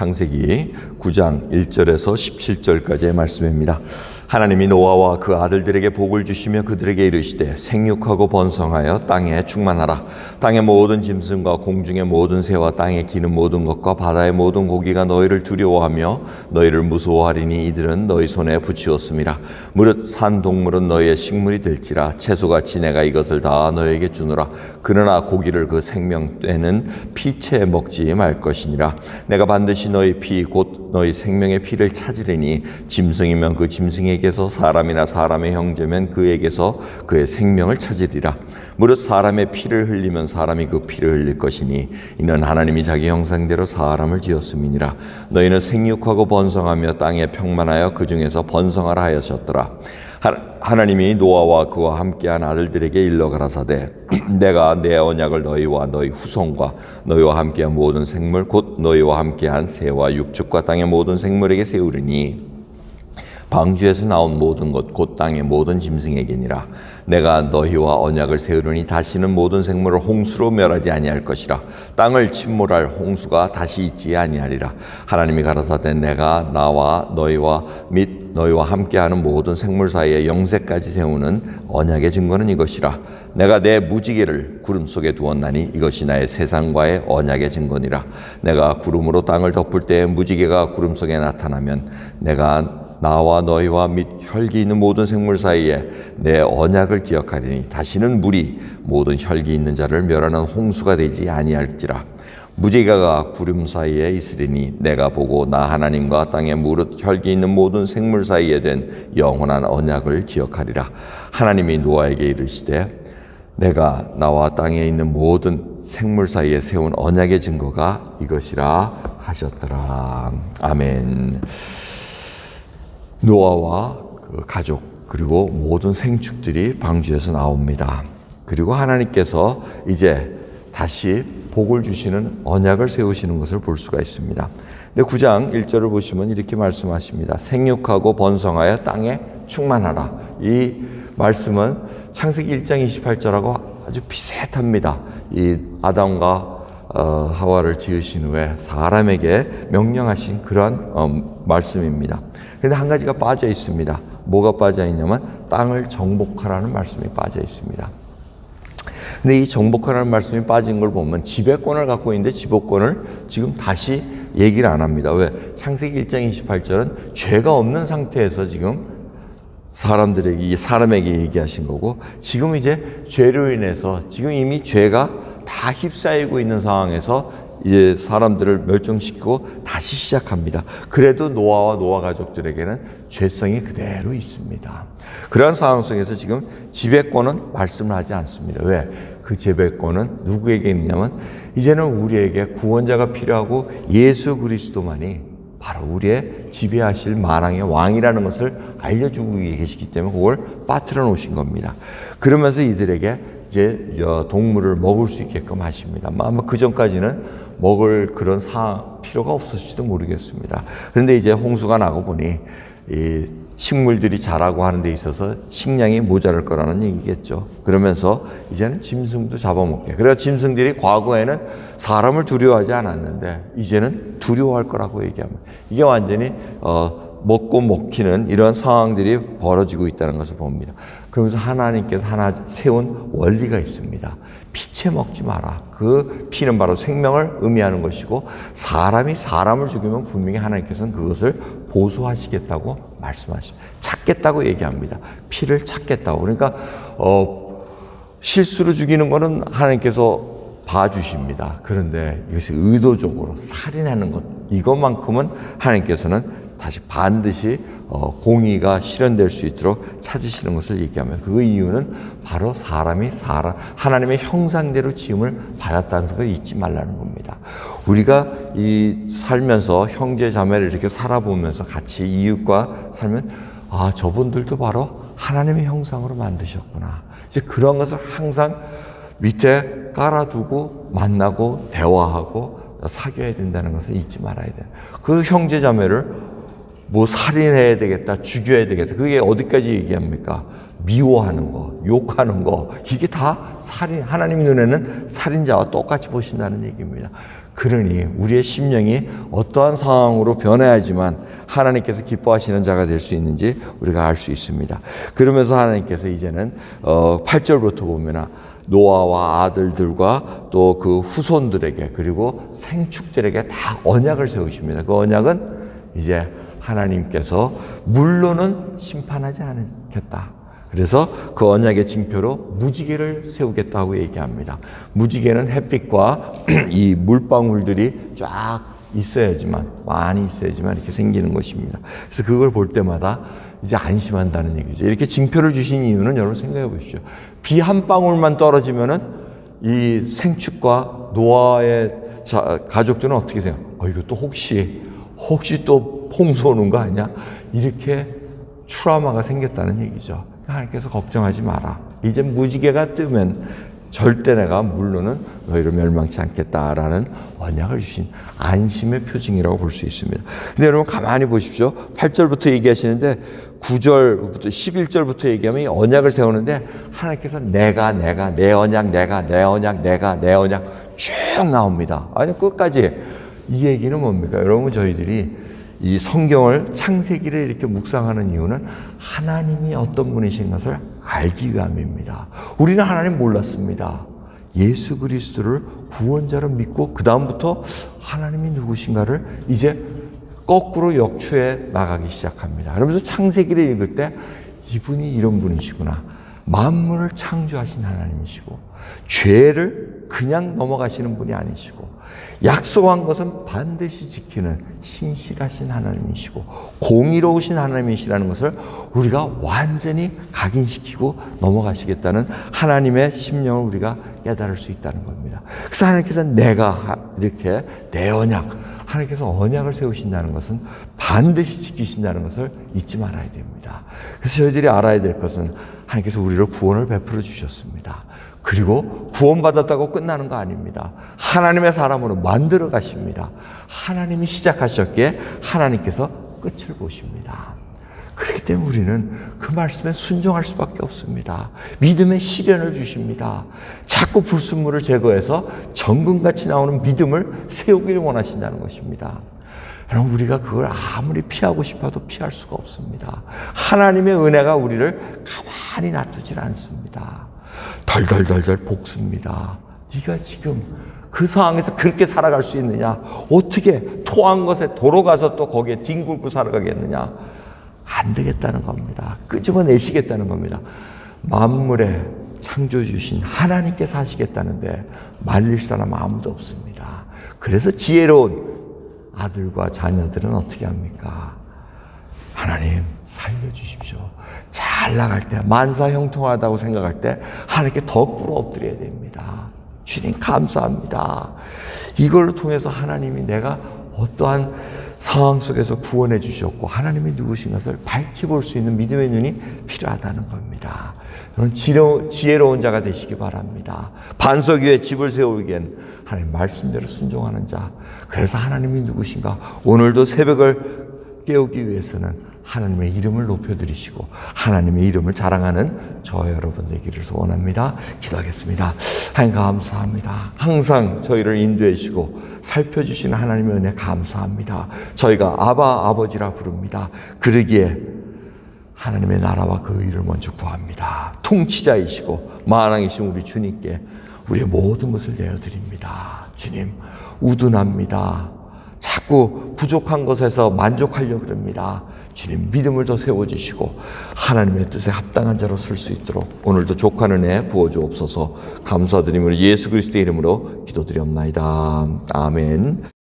창세기 9장 1절에서 17절까지의 말씀입니다. 하나님이 노아와 그 아들들에게 복을 주시며 그들에게 이르시되 생육하고 번성하여 땅에 충만하라. 땅의 모든 짐승과 공중의 모든 새와 땅에 기는 모든 것과 바다의 모든 고기가 너희를 두려워하며 너희를 무서워하리니 이들은 너희 손에 붙이었음이라. 무릇 산 동물은 너희의 식물이 될지라 채소같이 내가 이것을 다 너희에게 주노라. 그러나 고기를 그 생명 때는 피채 먹지 말 것이니라. 내가 반드시 너희 피 곧 너희 생명의 피를 찾으리니 짐승이면 그 짐승 에게서 사람이나 사람의 형제면 그에게서 그의 생명을 찾으리라. 무릇 사람의 피를 흘리면 사람이 그 피를 흘릴 것이니 이는 하나님이 자기 형상대로 사람을 지었음이니라. 너희는 생육하고 번성하며 땅에 평만하여 그 중에서 번성하라 하셨더라. 하나님이 노아와 그와 함께한 아들들에게 일러 가라사대 내가 내 언약을 너희와 너희 후손과 너희와 함께한 모든 생물 곧 너희와 함께한 새와 육축과 땅의 모든 생물에게 세우리니 방주에서 나온 모든 것 곧 땅의 모든 짐승에게니라. 내가 너희와 언약을 세우려니 다시는 모든 생물을 홍수로 멸하지 아니할 것이라. 땅을 침몰할 홍수가 다시 있지 아니하리라. 하나님이 가라사대 내가 나와 너희와 및 너희와 함께하는 모든 생물 사이에 영세까지 세우는 언약의 증거는 이것이라. 내가 내 무지개를 구름 속에 두었나니 이것이 나의 세상과의 언약의 증거니라. 내가 구름으로 땅을 덮을 때에 무지개가 구름 속에 나타나면 내가 나와 너희와 및 혈기 있는 모든 생물 사이에 내 언약을 기억하리니 다시는 물이 모든 혈기 있는 자를 멸하는 홍수가 되지 아니할지라. 무지개가 구름 사이에 있으리니 내가 보고 나 하나님과 땅에 무릇 혈기 있는 모든 생물 사이에 된 영원한 언약을 기억하리라. 하나님이 노아에게 이르시되 내가 나와 땅에 있는 모든 생물 사이에 세운 언약의 증거가 이것이라 하셨더라. 아멘. 노아와 그 가족 그리고 모든 생축들이 방주에서 나옵니다. 그리고 하나님께서 이제 다시 복을 주시는 언약을 세우시는 것을 볼 수가 있습니다. 근데 9장 1절을 보시면 이렇게 말씀하십니다. 생육하고 번성하여 땅에 충만하라. 이 말씀은 창세기 1장 28절하고 아주 비슷합니다. 이 아담과 어, 하와를 지으신 후에 사람에게 명령하신 그런 어, 말씀입니다. 그런데 한 가지가 빠져 있습니다. 뭐가 빠져 있냐면 땅을 정복하라는 말씀이 빠져 있습니다. 근데 이 정복하라는 말씀이 빠진 걸 보면 지배권을 갖고 있는데 지배권을 지금 다시 얘기를 안 합니다. 왜? 창세기 1장 28절은 죄가 없는 상태에서 지금 사람들에게, 사람에게 얘기하신 거고, 지금 이제 죄로 인해서 지금 이미 죄가 다 휩싸이고 있는 상황에서 이제 사람들을 멸종시키고 다시 시작합니다. 그래도 노아와 노아 가족들에게는 죄성이 그대로 있습니다. 그러한 상황 속에서 지금 지배권은 말씀을 하지 않습니다. 왜? 그 지배권은 누구에게 있냐면 이제는 우리에게 구원자가 필요하고 예수 그리스도만이 바로 우리의 지배하실 만왕의 왕이라는 것을 알려주고 계시기 때문에 그걸 빠뜨려 놓으신 겁니다. 그러면서 이들에게 이제 동물을 먹을 수 있게끔 하십니다. 아마 그 전까지는 먹을 그런 사 필요가 없었을지도 모르겠습니다. 그런데 이제 홍수가 나고 보니 이 식물들이 자라고 하는 데 있어서 식량이 모자랄 거라는 얘기겠죠. 그러면서 이제는 짐승도 잡아먹게. 그래서 짐승들이 과거에는 사람을 두려워하지 않았는데 이제는 두려워할 거라고 얘기합니다. 이게 완전히 어, 먹고 먹히는 이런 상황들이 벌어지고 있다는 것을 봅니다. 그러면서 하나님께서 하나 세운 원리가 있습니다. 피채 먹지 마라. 그 피는 바로 생명을 의미하는 것이고 사람이 사람을 죽이면 분명히 하나님께서는 그것을 보수하시겠다고 말씀하십니다. 찾겠다고 얘기합니다. 피를 찾겠다고. 그러니까 어, 실수로 죽이는 것은 하나님께서 봐주십니다. 그런데 이것이 의도적으로 살인하는 것 이것만큼은 하나님께서는 다시 반드시 어, 공의가 실현될 수 있도록 찾으시는 것을 얘기하면 그 이유는 바로 사람이 사람 하나님의 형상대로 지음을 받았다는 것을 잊지 말라는 겁니다. 우리가 이 살면서 형제 자매를 이렇게 살아보면서 같이 이웃과 살면 아 저분들도 바로 하나님의 형상으로 만드셨구나. 이제 그런 것을 항상 밑에 깔아두고 만나고 대화하고 사귀어야 된다는 것을 잊지 말아야 돼요. 그 형제 자매를 뭐 살인해야 되겠다, 죽여야 되겠다. 그게 어디까지 얘기합니까? 미워하는 거, 욕하는 거, 이게 다 살인, 하나님 눈에는 살인자와 똑같이 보신다는 얘기입니다. 그러니 우리의 심령이 어떠한 상황으로 변해야지만 하나님께서 기뻐하시는 자가 될 수 있는지 우리가 알 수 있습니다. 그러면서 하나님께서 이제는 어 8절부터 보면은 노아와 아들들과 또 그 후손들에게 그리고 생축들에게 다 언약을 세우십니다. 그 언약은 이제 하나님께서 물로는 심판하지 않겠다. 그래서 그 언약의 징표로 무지개를 세우겠다고 얘기합니다. 무지개는 햇빛과 이 물방울들이 쫙 있어야지만 많이 있어야지만 이렇게 생기는 것입니다. 그래서 그걸 볼 때마다 이제 안심한다는 얘기죠. 이렇게 징표를 주신 이유는 여러분 생각해 보십시오. 비 한 방울만 떨어지면은 이 생축과 노아의 자, 가족들은 어떻게 생각? 어 이거 또 혹시 혹시 또 홍수 오는 거 아니야? 이렇게 트라우마가 생겼다는 얘기죠. 하나님께서 걱정하지 마라. 이제 무지개가 뜨면 절대 내가 물로는 너희를 멸망치 않겠다라는 언약을 주신 안심의 표징이라고 볼 수 있습니다. 근데 여러분 가만히 보십시오. 8절부터 얘기하시는데 9절부터 11절부터 얘기하면 이 언약을 세우는데 하나님께서 내가 내가 내 언약 내가 내 언약 내가 내 언약 쭉 나옵니다. 아니 끝까지 이 얘기는 뭡니까? 여러분 저희들이 이 성경을 창세기를 이렇게 묵상하는 이유는 하나님이 어떤 분이신 것을 알기 위함입니다. 우리는 하나님 몰랐습니다. 예수 그리스도를 구원자로 믿고 그 다음부터 하나님이 누구신가를 이제 거꾸로 역추해 나가기 시작합니다. 그러면서 창세기를 읽을 때 이분이 이런 분이시구나. 만물을 창조하신 하나님이시고 죄를 그냥 넘어가시는 분이 아니시고 약속한 것은 반드시 지키는 신실하신 하나님이시고 공의로우신 하나님이시라는 것을 우리가 완전히 각인시키고 넘어가시겠다는 하나님의 심령을 우리가 깨달을 수 있다는 겁니다. 그래서 하나님께서 내가 이렇게 내 언약, 하나님께서 언약을 세우신다는 것은 반드시 지키신다는 것을 잊지 말아야 됩니다. 그래서 저희들이 알아야 될 것은 하나님께서 우리를 구원을 베풀어 주셨습니다. 그리고 구원받았다고 끝나는 거 아닙니다. 하나님의 사람으로 만들어 가십니다. 하나님이 시작하셨기에 하나님께서 끝을 보십니다. 그렇기 때문에 우리는 그 말씀에 순종할 수밖에 없습니다. 믿음의 시련을 주십니다. 자꾸 불순물을 제거해서 정금같이 나오는 믿음을 세우기를 원하신다는 것입니다. 여러분 우리가 그걸 아무리 피하고 싶어도 피할 수가 없습니다. 하나님의 은혜가 우리를 가만히 놔두질 않습니다. 덜덜덜덜 볶습니다. 네가 지금 그 상황에서 그렇게 살아갈 수 있느냐? 어떻게 토한 것에 도로 가서 또 거기에 뒹굴고 살아가겠느냐? 안 되겠다는 겁니다. 끄집어내시겠다는 겁니다. 만물의 창조주신 하나님께서 하시겠다는데 말릴 사람 아무도 없습니다. 그래서 지혜로운 아들과 자녀들은 어떻게 합니까? 하나님 살려주십시오. 잘 나갈 때 만사 형통하다고 생각할 때 하나님께 더 꿇어 엎드려야 됩니다. 주님 감사합니다. 이걸 통해서 하나님이 내가 어떠한 상황 속에서 구원해 주셨고 하나님이 누구신 것을 밝히 볼 수 있는 믿음의 눈이 필요하다는 겁니다. 여러분 지혜로 운 자가 되시기 바랍니다. 반석 위에 집을 세우기엔 하나님 말씀대로 순종하는 자. 그래서 하나님이 누구신가? 오늘도 새벽을 깨우기 위해서는 하나님의 이름을 높여드리시고 하나님의 이름을 자랑하는 저 여러분 되기를 소원합니다. 기도하겠습니다. 하나님 감사합니다. 항상 저희를 인도해 주시고 살펴주시는 하나님의 은혜 감사합니다. 저희가 아바 아버지라 부릅니다. 그러기에 하나님의 나라와 그 의를 먼저 구합니다. 통치자이시고 만왕이신 우리 주님께 우리의 모든 것을 내어드립니다. 주님 우둔합니다. 자꾸 부족한 것에서 만족하려고 그럽니다. 주님 믿음을 더 세워주시고 하나님의 뜻에 합당한 자로 쓸수 있도록 오늘도 족하는 애 부어주옵소서 감사드리므로 예수 그리스도의 이름으로 기도드리옵나이다. 아멘